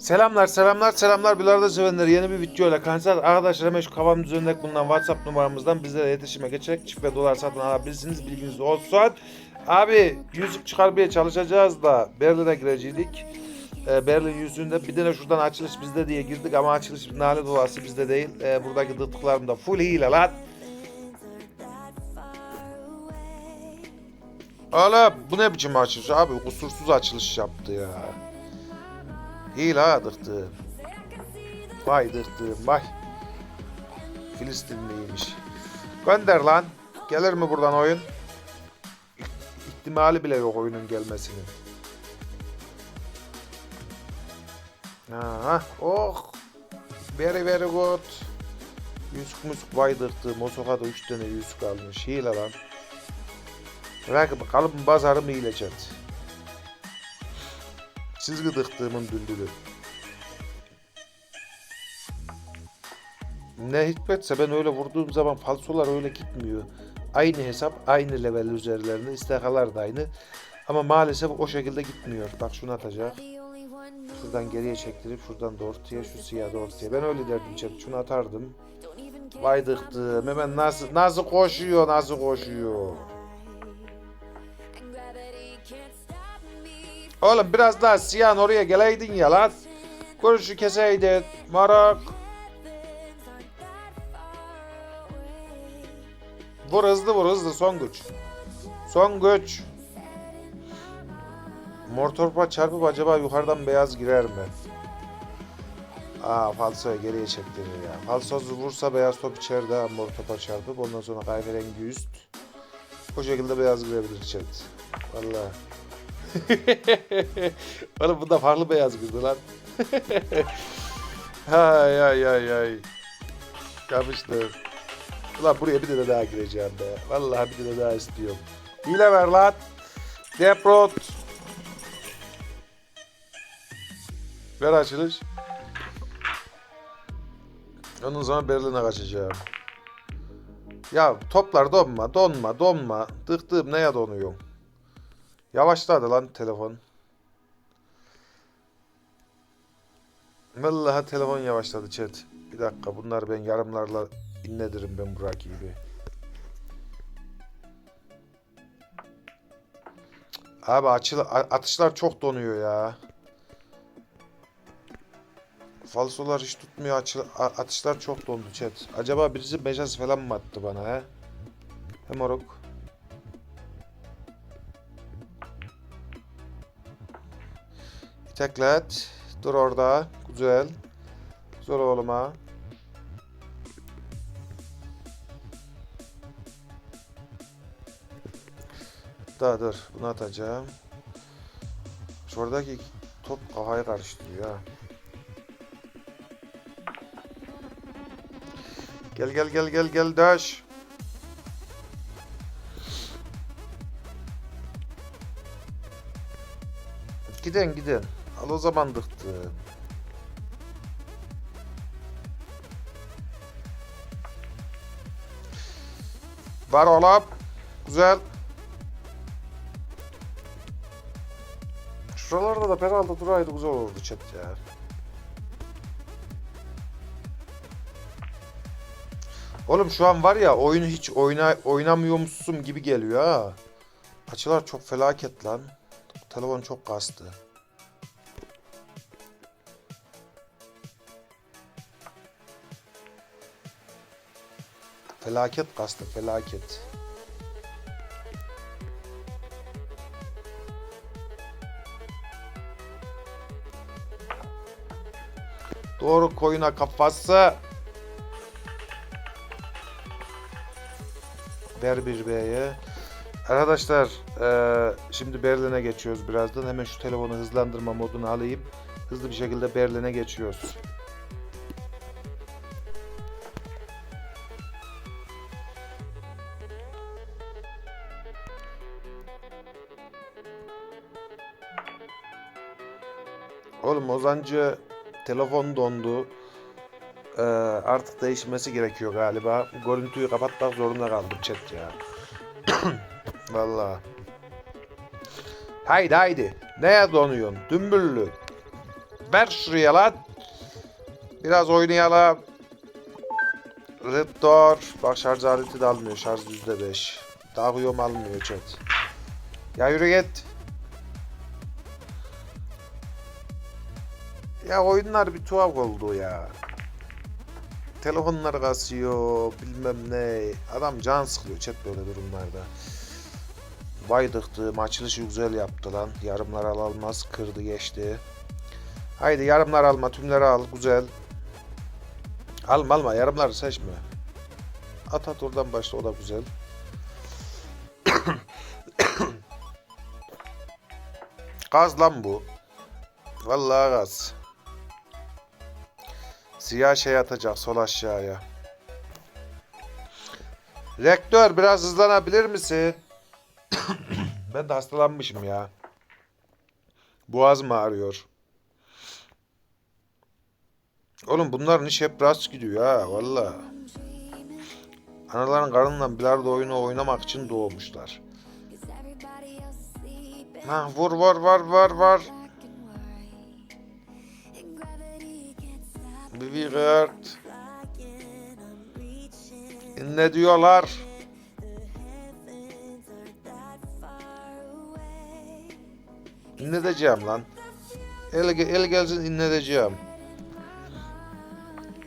Selamlar selamlar selamlar Bilardo sevenler yeni bir video ile kanser arkadaşlar şu kafam düzenlek bulunan WhatsApp numaramızdan bizlere iletişime geçerek çift ve dolar satın alabilirsiniz bilginiz olsun. Abi yüzük çıkarmaya çalışacağız da Berlin'e girecektik. Ee, Berlin yüzüğünde bir tane şuradan açılış bizde diye girdik ama açılış nalet olası bizde değil. Ee, buradaki dıttıklarım da full hile lan. Ala bu ne biçim açılış abi kusursuz açılış yaptı ya. Hile ha dıktı. Vay dıktı vay. Filistinliymiş. Gönder lan. Gelir mi buradan oyun? İhtimali bile yok oyunun gelmesinin. Ha, oh. Very very good. Yüzük müzük vay dıktı. Mosoka da 3 tane yüzük almış. Hile lan. Bırak bakalım pazarı mı iyilecek? Siz gıdıktığımın düldülü. Ne hikmetse ben öyle vurduğum zaman falsolar öyle gitmiyor. Aynı hesap, aynı level üzerlerinde. istikalar da aynı. Ama maalesef o şekilde gitmiyor. Bak şunu atacak. Şuradan geriye çektirip şuradan doğrultuya, şu siyah doğrultuya. Ben öyle derdim chat. Şunu atardım. Vay dıktım. Hemen nasıl, nasıl koşuyor, nasıl koşuyor. Oğlum biraz daha siyahın oraya geleydin ya lan. Görüşü keseydin. Marak. Vur hızlı vur hızlı son güç. Son güç. Mortorpa çarpıp acaba yukarıdan beyaz girer mi? Aa falsoya geriye çektirir ya. Falsozu vursa beyaz top içeride ha, çarpıp ondan sonra kahverengi üst. O şekilde beyaz girebilir chat. Vallahi. Oğlum bu da farklı beyaz girdi lan. hay hay hay hay. Yapıştır. Ulan buraya bir tane daha gireceğim be. Vallahi bir tane daha istiyorum. Hile ver lan. Deprot. Ver açılış. Ondan sonra Berlin'e kaçacağım. Ya toplar donma, donma, donma. Dıktığım neye donuyor? Yavaşladı lan telefon. Vallahi telefon yavaşladı chat. Bir dakika bunlar ben yarımlarla inledirim ben bu rakibi. Abi açıl atışlar çok donuyor ya. Falsolar hiç tutmuyor açıl atışlar çok dondu chat. Acaba birisi mecaz falan mı attı bana he? He moruk. Teklet. Dur orada. Güzel. Güzel oğlum ha. Daha dur. Bunu atacağım. Şuradaki top kafayı karıştırıyor ha. Gel gel gel gel gel daş. Giden giden. Al o zaman dıktı. Var oğlum. Güzel. Şuralarda da penaltı duraydı güzel olurdu chat ya. Oğlum şu an var ya oyunu hiç oyna oynamıyormuşsun gibi geliyor ha. Açılar çok felaket lan. Telefon çok kastı. Felaket kastı felaket. Doğru koyuna kafası. Ver bir B'ye. Arkadaşlar eee, şimdi Berlin'e geçiyoruz birazdan. Hemen şu telefonu hızlandırma modunu alayım. Hızlı bir şekilde Berlin'e geçiyoruz. Oğlum Ozancı telefon dondu. Ee, artık değişmesi gerekiyor galiba. Görüntüyü kapatmak zorunda kaldım chat ya. Vallahi. Haydi haydi. Neye donuyorsun? Dümbüllü. Ver şuraya lan. Biraz oynayalım. Red Door. Bak şarj aleti de almıyor. Şarj %5. Dağıyorum almıyor chat. Ya yürü git. Ya oyunlar bir tuhaf oldu ya. Telefonlar kasıyor, bilmem ne. Adam can sıkılıyor chat böyle durumlarda. Baydıktı, açılışı güzel yaptı lan. Yarımlar al almaz, kırdı geçti. Haydi yarımlar alma, tümleri al, güzel. Alma alma, yarımları seçme. At at oradan başla, o da güzel. gaz lan bu. Vallahi gaz. Siyah şey atacak sol aşağıya. Rektör biraz hızlanabilir misin? ben de hastalanmışım ya. Boğazım ağrıyor. Oğlum bunların iş hep rast gidiyor ha valla. Anaların karnından bilardo oyunu oynamak için doğmuşlar. Ha vur vur vur vur vur. Vivigert. Ne diyorlar? İnledeceğim lan. El, el gelsin inledeceğim.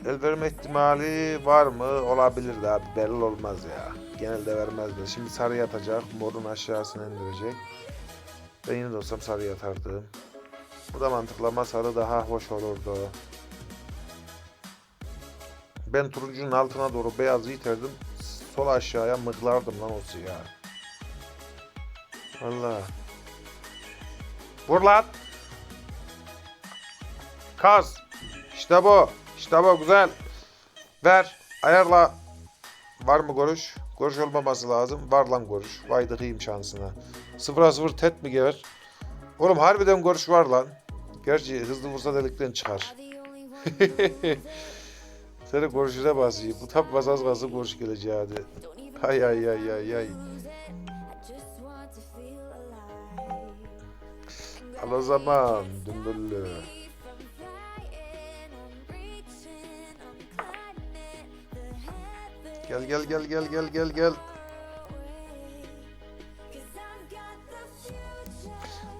El verme ihtimali var mı? Olabilir de abi belli olmaz ya. Genelde vermezler. Şimdi sarı yatacak. Morun aşağısına indirecek. Ben yine de olsam sarı yatardım. Bu da mantıklı ama sarı daha hoş olurdu. Ben turuncunun altına doğru beyazı iterdim. Sol aşağıya mıklardım lan o siyah. Allah. Vur lan. Kaz. İşte bu. İşte bu güzel. Ver. Ayarla. Var mı görüş? Görüş olmaması lazım. Var lan görüş. Vay dıkayım şansına. Sıfıra sıfır tet mi gelir? Oğlum harbiden görüş var lan. Gerçi hızlı vursa delikten çıkar. Seni görüşüne basayım. Bu tap basaz gazı görüş geleceği hadi. Hay hay hay hay hay. Al o zaman dümbüllü. Gel gel gel gel gel gel gel.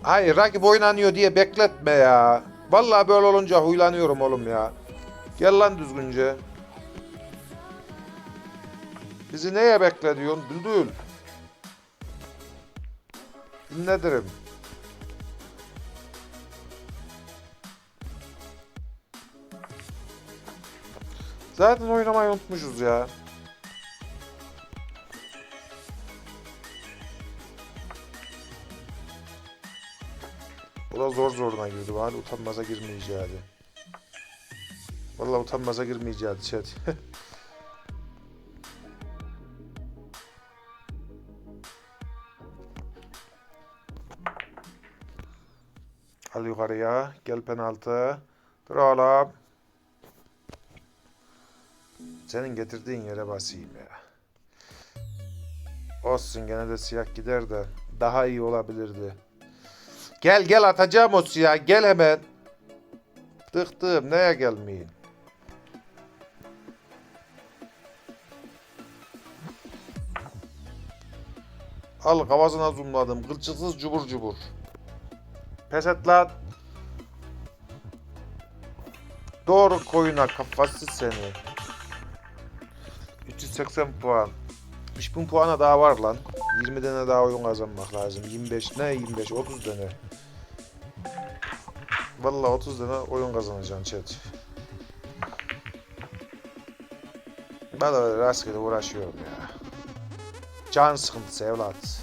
Hayır rakip oynanıyor diye bekletme ya. Vallahi böyle olunca huylanıyorum oğlum ya. Gel lan düzgünce. Bizi neye beklediyorsun Düldül? Dinledirim. Zaten oynamayı unutmuşuz ya. O da zor zoruna girdi. Bari utanmaza girmeyeceği. Vallahi utanmaza girmeyeceği chat. Al yukarıya. Gel penaltı. Dur oğlum. Senin getirdiğin yere basayım ya. Olsun gene de siyah gider de daha iyi olabilirdi. Gel gel atacağım o siyah gel hemen. Tıktım neye gelmeyin. Al kafasına zoomladım. Kılçıksız cubur cubur. Pes et lan. Doğru koyuna kafası seni. 380 puan. 3000 puana daha var lan. 20 tane daha oyun kazanmak lazım. 25 ne 25 30 tane. Vallahi 30 tane oyun kazanacaksın chat. Ben de rastgele uğraşıyorum ya. Can sıkıntısı evlat.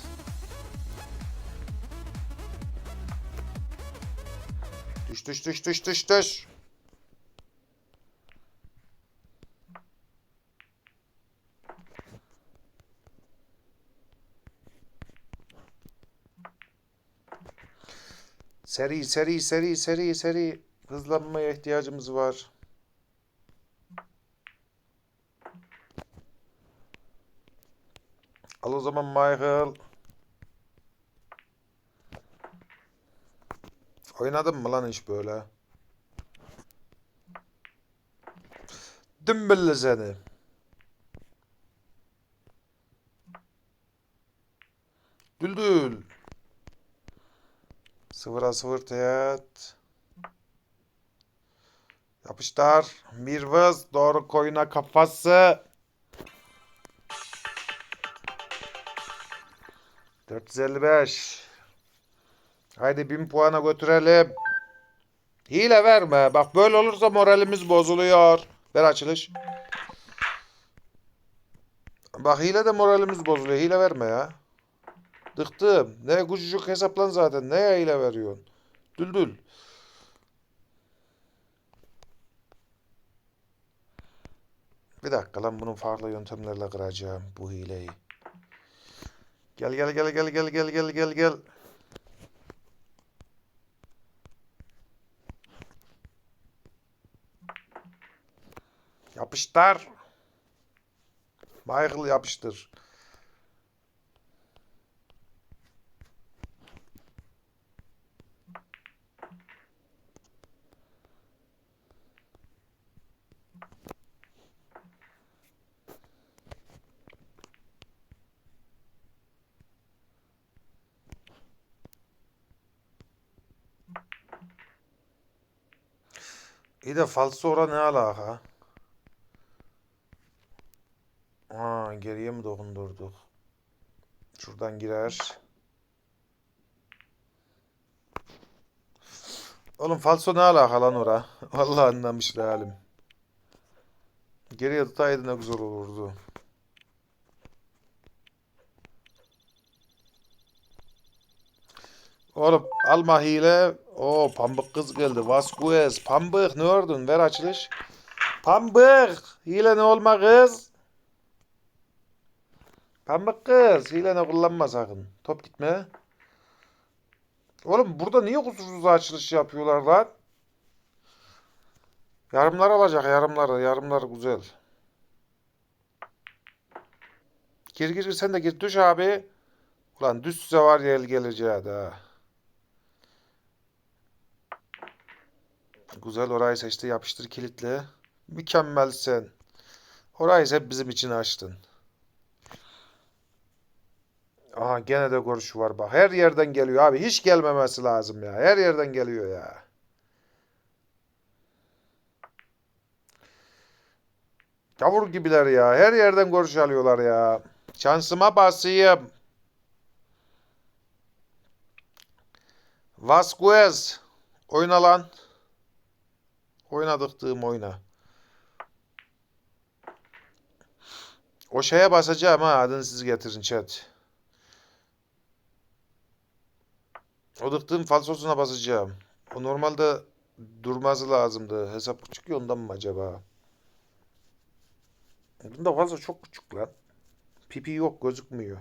Düş düş düş düş düş düş. Seri seri seri seri seri hızlanmaya ihtiyacımız var. Al o zaman Michael. Oynadın mı lan hiç böyle? Dümbüllü seni. Düldül. Sıfıra sıfır teyat. Yapıştar. Mirvaz doğru koyuna kafası. 455. Haydi 1000 puana götürelim. Hile verme. Bak böyle olursa moralimiz bozuluyor. Ver açılış. Bak hile de moralimiz bozuluyor. Hile verme ya. Dıktım. Ne küçücük hesaplan zaten. Neye hile veriyorsun? Düldül. Bir dakika lan bunun farklı yöntemlerle kıracağım bu hileyi. Gel gel gel gel gel gel gel gel gel. Yapıştır. Michael yapıştır. İyi de falso ora ne alaka? Aa, geriye mi dokundurduk? Şuradan girer. Oğlum falso ne alaka lan ora? Vallahi anlamış halim. Geriye tutaydı ne güzel olurdu. Oğlum alma hile. O pambık kız geldi. Vasquez. Pambık ne ördün? Ver açılış. Pambık. Hile ne olma kız? Pambık kız. Hile ne kullanma sakın. Top gitme. Oğlum burada niye kusursuz açılış yapıyorlar lan? Yarımlar alacak yarımları. Yarımlar güzel. Gir gir sen de gir. Düş abi. Ulan düşse var ya el geleceği ha. Güzel orayı seçti. Yapıştır kilitle. Mükemmelsin. Orayı hep bizim için açtın. Aha gene de görüş var bak. Her yerden geliyor abi. Hiç gelmemesi lazım ya. Her yerden geliyor ya. Gavur gibiler ya. Her yerden görüş alıyorlar ya. Şansıma basayım. Vasquez. Oyna lan. Oynadıktığım oyna. O şeye basacağım ha. Adını siz getirin chat. O dıktığım falsosuna basacağım. O normalde durması lazımdı. Hesap küçük ondan mı acaba? Bunda fazla çok küçük lan. Pipi yok gözükmüyor.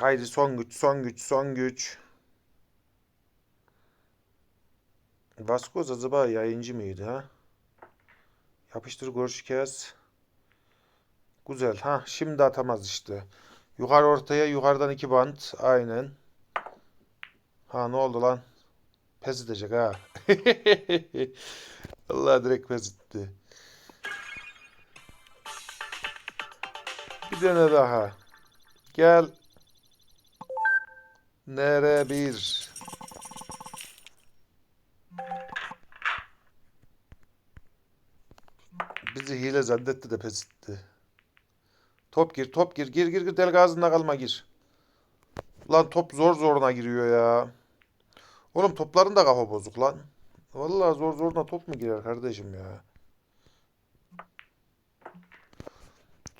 Haydi son güç, son güç, son güç. Vascoz acaba yayıncı mıydı ha? Yapıştır görüş. Güzel. Ha şimdi atamaz işte. Yukarı ortaya yukarıdan iki bant. Aynen. Ha ne oldu lan? Pes edecek ha. Allah direkt pes etti. Bir tane daha. Gel. Nere bir. Bizi hile zannetti de pes etti. Top gir, top gir, gir, gir, gir, del gazında kalma gir. Lan top zor zoruna giriyor ya. Oğlum topların da kafa bozuk lan. Vallahi zor zoruna top mu girer kardeşim ya?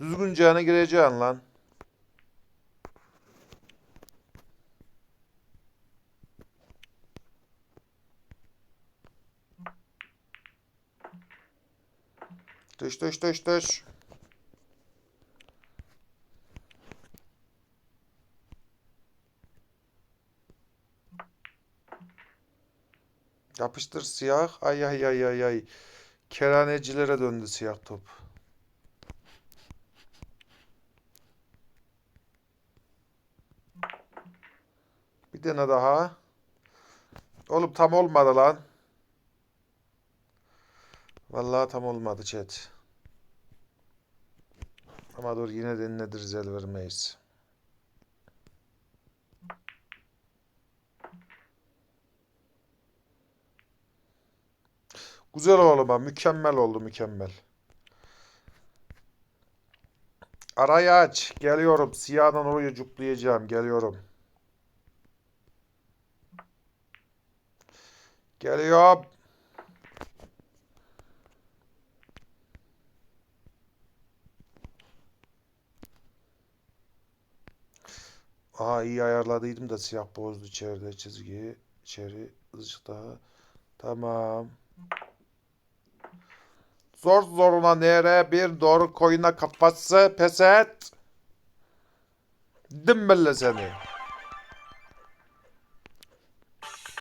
Düzgünce gireceksin lan. Dış dış dış dış. Yapıştır siyah. Ay ay ay ay ay. Keranecilere döndü siyah top. Bir tane daha. Oğlum tam olmadı lan. Vallahi tam olmadı chat. Ama dur yine de nedir zel vermeyiz. Güzel oğlum ha. Mükemmel oldu mükemmel. Arayı aç. Geliyorum. Siyahdan oraya cuplayacağım. Geliyorum. Geliyorum. Aa iyi ayarladıydım da siyah bozdu içeride çizgi. içeri ışıkta. Tamam. Zor zoruna nere bir doğru koyuna kafası pes et. Dimbelle seni.